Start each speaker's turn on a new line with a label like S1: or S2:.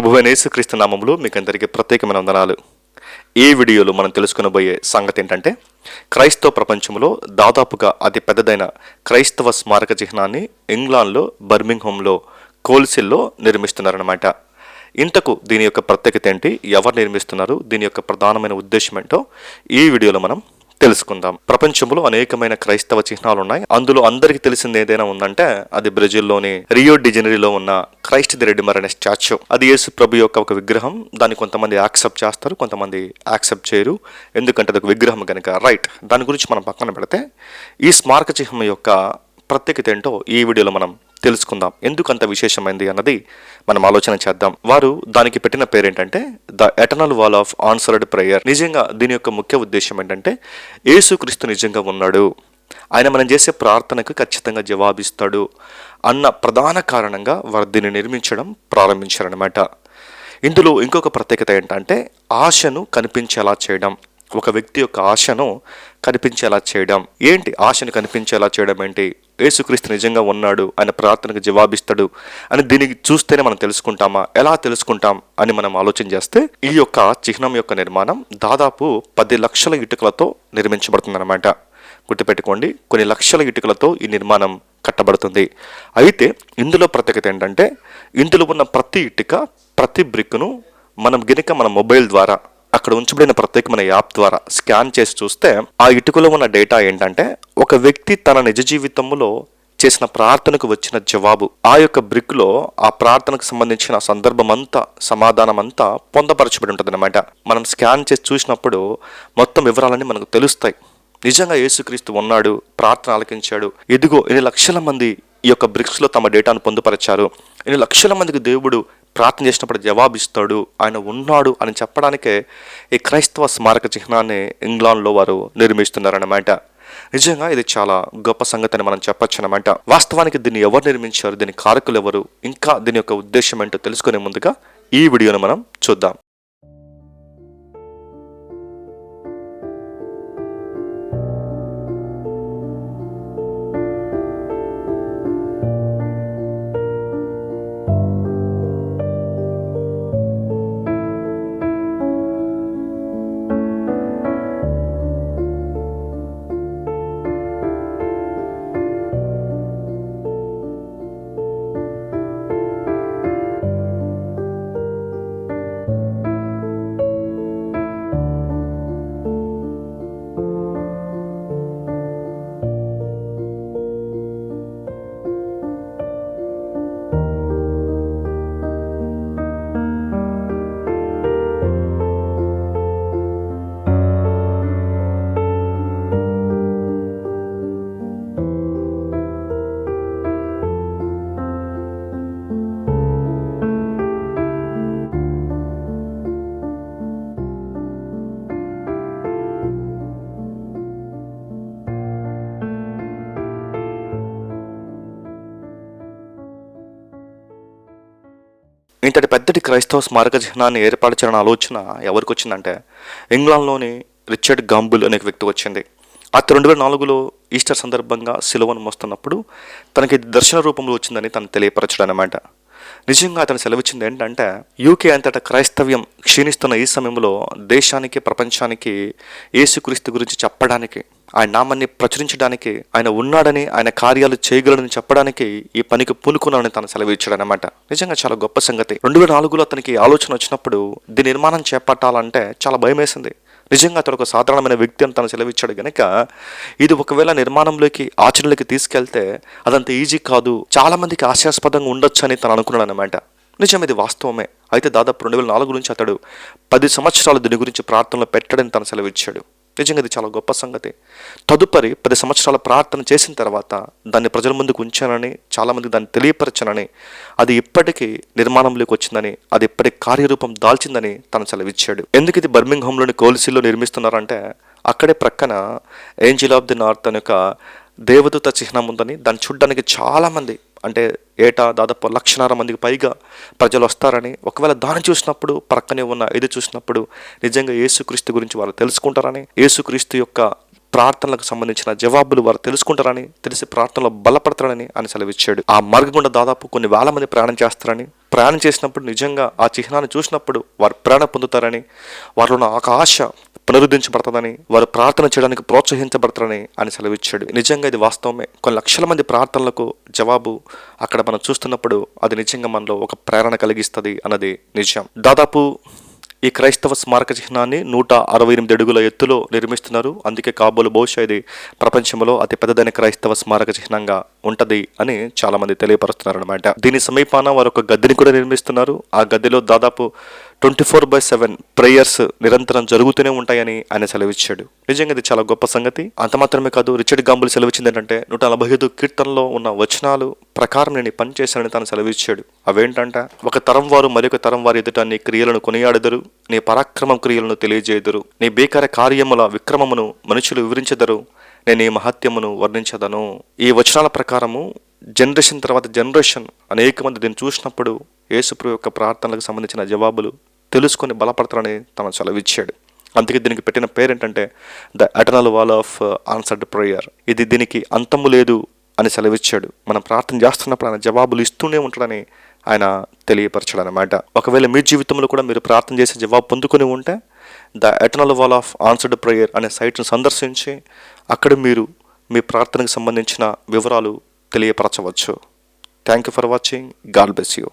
S1: ప్రభువైన యేసుక్రీస్తు నామములో మీకు అందరికీ ప్రత్యేకమైన వందనాలు. ఈ వీడియోలో మనం తెలుసుకునబోయే సంగతి ఏంటంటే క్రైస్తవ ప్రపంచంలో దాదాపుగా అతి పెద్దదైన క్రైస్తవ స్మారక చిహ్నాన్ని ఇంగ్లాండ్లో బర్మింగ్హోమ్లో కోల్సిల్లో నిర్మిస్తున్నారన్నమాట. ఇంతకు దీని యొక్క ప్రత్యేకత ఏంటి? ఎవరు నిర్మిస్తున్నారు? దీని యొక్క ప్రధానమైన ఉద్దేశం ఏంటో ఈ వీడియోలో మనం తెలుసుకుందాం. ప్రపంచంలో అనేకమైన క్రైస్తవ చిహ్నాలు ఉన్నాయి అందులో అందరికీ తెలిసింది ఏదైనా ఉందంటే అది బ్రెజిల్లోని రియో డిజనరీలో ఉన్న క్రైస్ట్ ది రెడ్డిమర్ అనే స్టాచ్యూ. అది యేసు ప్రభు యొక్క ఒక విగ్రహం. దాన్ని కొంతమంది యాక్సెప్ట్ చేస్తారు కొంతమంది యాక్సెప్ట్ చేయరు. ఎందుకంటే అది ఒక విగ్రహం కనుక రైట్. దాని గురించి మనం పక్కన పెడితే ఈ స్మారక చిహ్నం యొక్క ప్రత్యేకత ఏంటో ఈ వీడియోలో మనం తెలుసుకుందాం. ఎందుకు అంత విశేషమైంది అన్నది మనం ఆలోచన చేద్దాం. వారు దానికి పెట్టిన పేరేంటంటే the eternal wall of answered prayer. నిజంగా దీని యొక్క ముఖ్య ఉద్దేశం ఏంటంటే యేసుక్రీస్తు నిజంగా ఉన్నాడు. ఆయన మనం చేసే ప్రార్థనకు ఖచ్చితంగా జవాబిస్తాడు అన్న ప్రధాన కారణంగా వారు దీన్ని నిర్మించడం ప్రారంభించారనమాట ఇందులో ఇంకొక ప్రత్యేకత ఏంటంటే ఆశను కనిపించేలా చేయడం. ఒక వ్యక్తి యొక్క ఆశను కనిపించేలా చేయడం. ఏంటి ఆశను కనిపించేలా చేయడం ఏంటి? యేసుక్రీస్తు నిజంగా ఉన్నాడు ఆయన ప్రార్థనకు జవాబిస్తాడు అని దీనికి చూస్తేనే మనం తెలుసుకుంటామా? ఎలా తెలుసుకుంటాం అని మనం ఆలోచన చేస్తే ఈ యొక్క చిహ్నం యొక్క నిర్మాణం దాదాపు పది లక్షల ఇటుకలతో నిర్మించబడుతుందన్నమాట. గుర్తుపెట్టుకోండి కొన్ని లక్షల ఇటుకలతో ఈ నిర్మాణం కట్టబడుతుంది. అయితే ఇందులో ప్రత్యేకత ఏంటంటే ఇందులో ఉన్న ప్రతి ఇటుక ప్రతి బ్రిక్ను మనం గినక మన మొబైల్ ద్వారా అక్కడ ఉంచబడిన ప్రత్యేకమైన యాప్ ద్వారా స్కాన్ చేసి చూస్తే ఆ ఇటుకలో ఉన్న డేటా ఏంటంటే ఒక వ్యక్తి తన నిజ జీవితంలో చేసిన ప్రార్థనకు వచ్చిన జవాబు. ఆ యొక్క బ్రిక్లో ఆ ప్రార్థనకు సంబంధించిన సందర్భం అంతా సమాధానం అంతా పొందపరచబడి ఉంటుంది అనమాట మనం స్కాన్ చేసి చూసినప్పుడు మొత్తం వివరాలన్నీ మనకు తెలుస్తాయి. నిజంగా యేసుక్రీస్తు ఉన్నాడు ప్రార్థన ఆలకించాడు. ఎదుగో ఎన్ని లక్షల మంది ఈ యొక్క బ్రిక్స్లో తమ డేటాను పొందుపరిచారు. ఎన్ని లక్షల మందికి దేవుడు ప్రార్థన చేసినప్పుడు జవాబిస్తాడు ఆయన ఉన్నాడు అని చెప్పడానికే ఈ క్రైస్తవ స్మారక చిహ్నాన్ని ఇంగ్లాండ్లో వారు నిర్మిస్తున్నారన్నమాట నిజంగా ఇది చాలా గొప్ప సంగతి అని మనం చెప్పొచ్చు అనమాట వాస్తవానికి దీన్ని ఎవరు నిర్మించారు? దీని కారకులు ఎవరు? ఇంకా దీని యొక్క ఉద్దేశం ఏంటో తెలుసుకునే ముందుగా ఈ వీడియోను మనం చూద్దాం. ఇంతటి పెద్దటి క్రైస్తవ స్మారక చిహ్నాన్ని ఏర్పాటు చేయాలన్న ఆలోచన ఎవరికి వచ్చిందంటే ఇంగ్లాండ్లోని రిచర్డ్ గాంబుల్ అనే వ్యక్తి వచ్చింది. అతను రెండు వేల నాలుగులో ఈస్టర్ సందర్భంగా సిలువను మోస్తున్నప్పుడు తనకి దర్శన రూపంలో వచ్చిందని తను తెలియపరచడం అనమాట నిజంగా అతను సెలవిచ్చింది ఏంటంటే యూకే అంతటా క్రైస్తవ్యం క్షీణిస్తున్న ఈ సమయంలో దేశానికి ప్రపంచానికి యేసుక్రీస్తు గురించి చెప్పడానికి ఆయన నామాన్ని ప్రచురించడానికి ఆయన ఉన్నాడని ఆయన కార్యాలు చేయగలడని చెప్పడానికి ఈ పనికి పూనుకున్నాడని తను సెలవిచ్చాడనమాట నిజంగా చాలా గొప్ప సంగతి. రెండు వేల నాలుగులో అతనికి ఆలోచన వచ్చినప్పుడు దీని నిర్మాణం చేపట్టాలంటే చాలా భయం వేసింది నిజంగా అతడు ఒక సాధారణమైన వ్యక్తి అని తను సెలవిచ్చాడు గనక ఇది ఒకవేళ నిర్మాణంలోకి ఆచరణలోకి తీసుకెళ్తే అదంత ఈజీ కాదు. చాలామందికి ఆశాస్పదంగా ఉండొచ్చు అని తను అనుకున్నాడు అనమాట నిజం ఇది వాస్తవమే. అయితే దాదాపు రెండు వేల నాలుగు నుంచి అతడు పది సంవత్సరాలు దీని గురించి ప్రార్థనలు పెట్టడని తను సెలవిచ్చాడు నిజంగా ఇది చాలా గొప్ప సంగతి. తదుపరి పది సంవత్సరాల ప్రార్థన చేసిన తర్వాత దాన్ని ప్రజల ముందుకు ఉంచానని చాలామందికి దాన్ని తెలియపరచానని అది ఇప్పటికీ నిర్మాణంలోకి వచ్చిందని అది ఇప్పటికి కార్యరూపం దాల్చిందని తన సెలవిచ్చాడు. ఎందుకు ఇది బర్మింగ్హామ్లోని కోల్సీలో నిర్మిస్తున్నారంటే అక్కడే ప్రక్కన ఏంజిల్ ఆఫ్ ది నార్త్ అని ఒక దేవదూత చిహ్నం ఉందని దాన్ని చూడడానికి చాలామంది అంటే ఏటా దాదాపు లక్షన్నర మందికి పైగా ప్రజలు వస్తారని ఒకవేళ దాన్ని చూసినప్పుడు ప్రక్కనే ఉన్న ఇది చూసినప్పుడు నిజంగా యేసుక్రీస్తు గురించి వాళ్ళు తెలుసుకుంటారని యేసుక్రీస్తు యొక్క ప్రార్థనలకు సంబంధించిన జవాబులు వారు తెలుసుకుంటారని తెలిసి ప్రార్థనలో బలపడతారని అని సెలవిచ్చాడు. ఆ మార్గం గుండా దాదాపు కొన్ని వేల మంది ప్రయాణం చేస్తారని ప్రయాణం చేసినప్పుడు నిజంగా ఆ చిహ్నాన్ని చూసినప్పుడు వారు ప్రేరణ పొందుతారని వారిలో ఉన్న ఒక ఆశ పునరుద్ధరించబడుతుందని వారు ప్రార్థన చేయడానికి ప్రోత్సహించబడతారని అని సెలవిచ్చాడు. నిజంగా ఇది వాస్తవమే. కొన్ని లక్షల మంది ప్రార్థనలకు జవాబు అక్కడ మనం చూస్తున్నప్పుడు అది నిజంగా మనలో ఒక ప్రేరణ కలిగిస్తుంది అన్నది నిజం. దాదాపు ఈ క్రైస్తవ స్మారక చిహ్నాన్ని నూట అరవై ఎనిమిది అడుగుల ఎత్తులో నిర్మిస్తున్నారు. అందుకే కాబోలు బహుశా ఇది ప్రపంచంలో అతి పెద్దదైన క్రైస్తవ స్మారక చిహ్నంగా ఉంటది అని చాలా మంది తెలియపరుస్తున్నారు అనమాట దీని సమీపాన వారు ఒక గద్దెని కూడా నిర్మిస్తున్నారు. ఆ గదిలో దాదాపు twenty four by seven prayers నిరంతరం జరుగుతూనే ఉంటాయని ఆయన సెలవిచ్చాడు. నిజంగా ఇది చాలా గొప్ప సంగతి. అంత మాత్రమే కాదు రిచర్డ్ గాంబుల్ సెలవిచ్చింది ఏంటంటే నూట నలభై ఐదు కీర్తనలో ఉన్న వచనాలు ప్రకారం నేను పనిచేశానని పని తాను సెలవిచ్చాడు. అవేంటంట? ఒక తరం వారు మరొక తరం వారి ఎదుట నీ క్రియలను కొనియాడెదరు నీ పరాక్రమం క్రియలను తెలియజేయుదురు నీ భీకర కార్యముల విక్రమమును మనుషులు వివరించెదరు నేను ఈ మహత్యమును వర్ణించదను. ఈ వచనాల ప్రకారము జనరేషన్ తర్వాత జనరేషన్ అనేక మంది దీన్ని చూసినప్పుడు యేసుప్రభు యొక్క ప్రార్థనలకు సంబంధించిన జవాబులు తెలుసుకొని బలపడతారని తను సెలవిచ్చాడు. అందుకే దీనికి పెట్టిన పేరు ఏంటంటే the eternal wall of answered prayer. ఇది దీనికి అంతము లేదు అని సెలవిచ్చాడు. మనం ప్రార్థన చేస్తున్నప్పుడు ఆయన జవాబులు ఇస్తూనే ఉంటాడని ఆయన తెలియపరచాడు అనమాట ఒకవేళ మీ జీవితంలో కూడా మీరు ప్రార్థన చేసే జవాబు పొందుకొని ఉంటే the eternal wall of answered prayer అనే సైట్ను సందర్శించి అక్కడ మీరు మీ ప్రార్థనకు సంబంధించిన వివరాలు తెలియపరచవచ్చు. Thank you for watching. God bless you.